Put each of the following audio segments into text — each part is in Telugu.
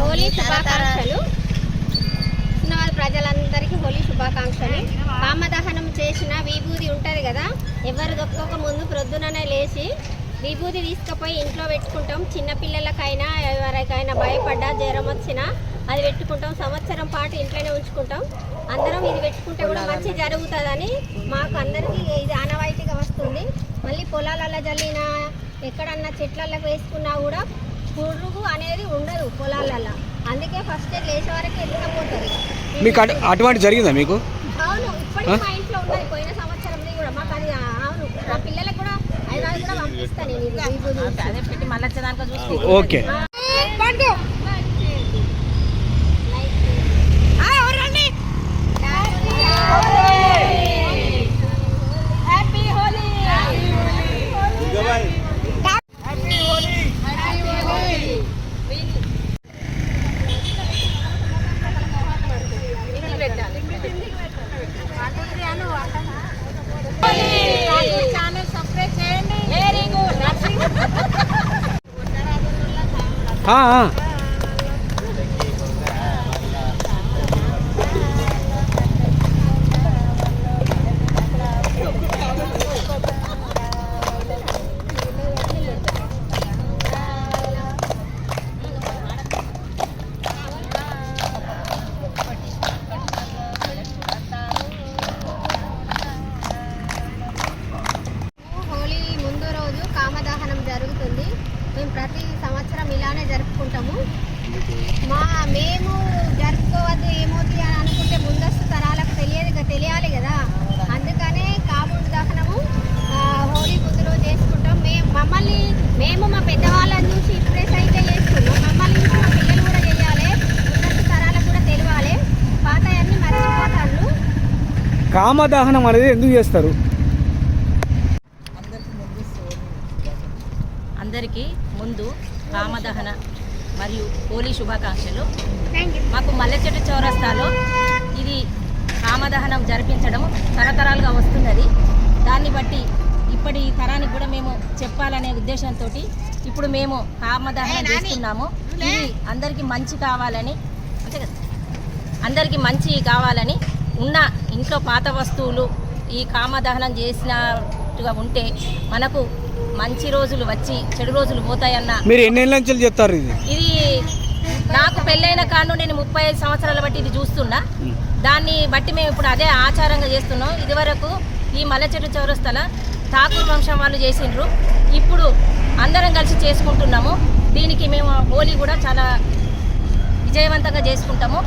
హోలీ శుభాకాంక్షలు. చిన్నవాళ్ళ ప్రజలందరికీ హోలీ శుభాకాంక్షలు. కామదహనం చేసిన విభూది ఉంటుంది కదా ఎవరు దొక్కక ముందు ప్రొద్దుననే లేచి విభూది తీసుకుపోయి ఇంట్లో పెట్టుకుంటాం. చిన్నపిల్లలకైనా ఎవరికైనా భయపడ్డా జ్వరం వచ్చినా అది పెట్టుకుంటాం. సంవత్సరం పాటు ఇంట్లోనే ఉంచుకుంటాం. అందరం ఇది పెట్టుకుంటే కూడా మంచి జరుగుతుందని మాకు అందరికీ ఇది ఆనవాయితీగా వస్తుంది. మళ్ళీ పొలాలలో జల్లిన ఎక్కడన్నా చెట్లలో వేసుకున్నా కూడా పురుగు అనేది ఉండదు పొలాలలో అందుకే ఫస్ట్ లేచే వరకు ఎత్తుకపోతుంది మీకు అటు అటువంటి జరిగిందా మీకు? అవును ఇప్పటికీ మా ఇంట్లో ఉన్నది. పోయిన సంవత్సరంది కూడా మాకు అది అవును. నా పిల్లలకు కూడా హైదరాబాద్ కూడా పంపిస్తాను నేను ఓకే. પાંડવ ஆ ஆ మా మేము జరుపుకోవద్దు ఏమవుతుంది అని అనుకుంటే ముందస్తు తరాలకు తెలియదు తెలియాలి కదా. అందుకనే కాముడు దహనము ఆ, హోలీ ముందు రోజు చేసుకుంటాం. మేము మమ్మల్ని మేము మా పెద్దవాళ్ళని చూసి ఇంప్రెస్ అయితే చేస్తున్నాం. మమ్మల్ని చూసి మా పిల్లలు కూడా చేయాలి ముందస్తు తరాలకు కూడా తెలియాలి. పాత అన్ని మర్చిపోతాను కామదహనం అనేది ఎందుకు చేస్తారు? అందరికీ ముందు రామదహన మరియు హోలీ శుభాకాంక్షలు. మాకు మల్లె చెట్టు చౌరస్తాలో ఇది రామదహనం జరిపించడం తరతరాలుగా వస్తున్నది. దాన్ని బట్టి ఇప్పటి తరానికి కూడా మేము చెప్పాలనే ఉద్దేశంతో ఇప్పుడు మేము కామదహనం చేస్తున్నాము. ఇది అందరికీ మంచి కావాలని అంతే కదా? అందరికీ మంచి కావాలని ఉన్న ఇంట్లో పాత వస్తువులు ఈ కామదహనం చేసినట్టుగా ఉంటే మనకు మంచి రోజులు వచ్చి చెడు రోజులు పోతాయన్న మీరు ఎన్ని నుంచి చెప్తారు ఇది? ఇది నాకు పెళ్ళైన కాను నేను ముప్పై ఐదు సంవత్సరాల బట్టి ఇది చూస్తున్నా. దాన్ని బట్టి మేము ఇప్పుడు అదే ఆచారంగా చేస్తున్నాం. ఇదివరకు ఈ మల్లె చెట్టు చౌరస్తల ఠాకూర్ వంశం వాళ్ళు చేసిండ్రు. ఇప్పుడు అందరం కలిసి చేసుకుంటున్నాము. దీనికి మేము హోలీ కూడా చాలా విజయవంతంగా చేసుకుంటాము.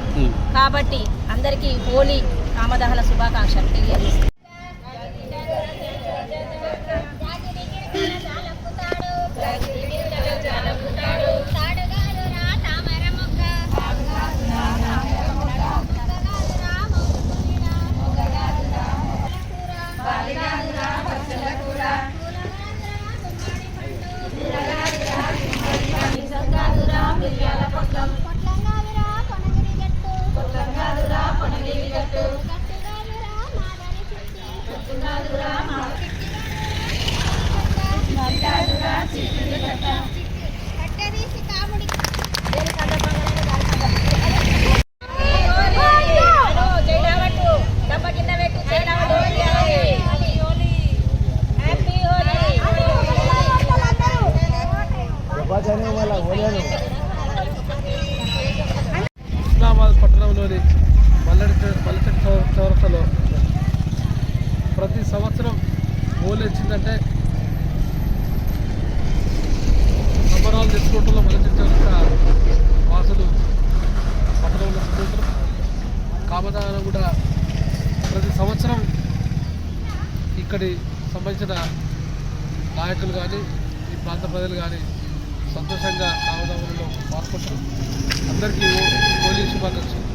కాబట్టి అందరికీ హోలీ కామదహన శుభాకాంక్షలు తెలియజేస్తాం ఇస్లామాబాద్ పట్టణంలోని మల్లెడి మల్లెచెట్టు చౌ- చౌరస్తలో ప్రతి సంవత్సరం హోలీ వివరాలు సంబరాలు తెచ్చుకుంటున్న మల్లెచెట్టు వాసులు పట్టణంలో సుకుంటారు కామదానం కూడా ప్రతి సంవత్సరం ఇక్కడి సంబంధించిన నాయకులు కానీ ఈ ప్రాంత ప్రజలు కానీ సంతోషంగా కామదానంలో పాల్గొంటారు. అందరికీ పోలీసు శుభాకాంక్షలు.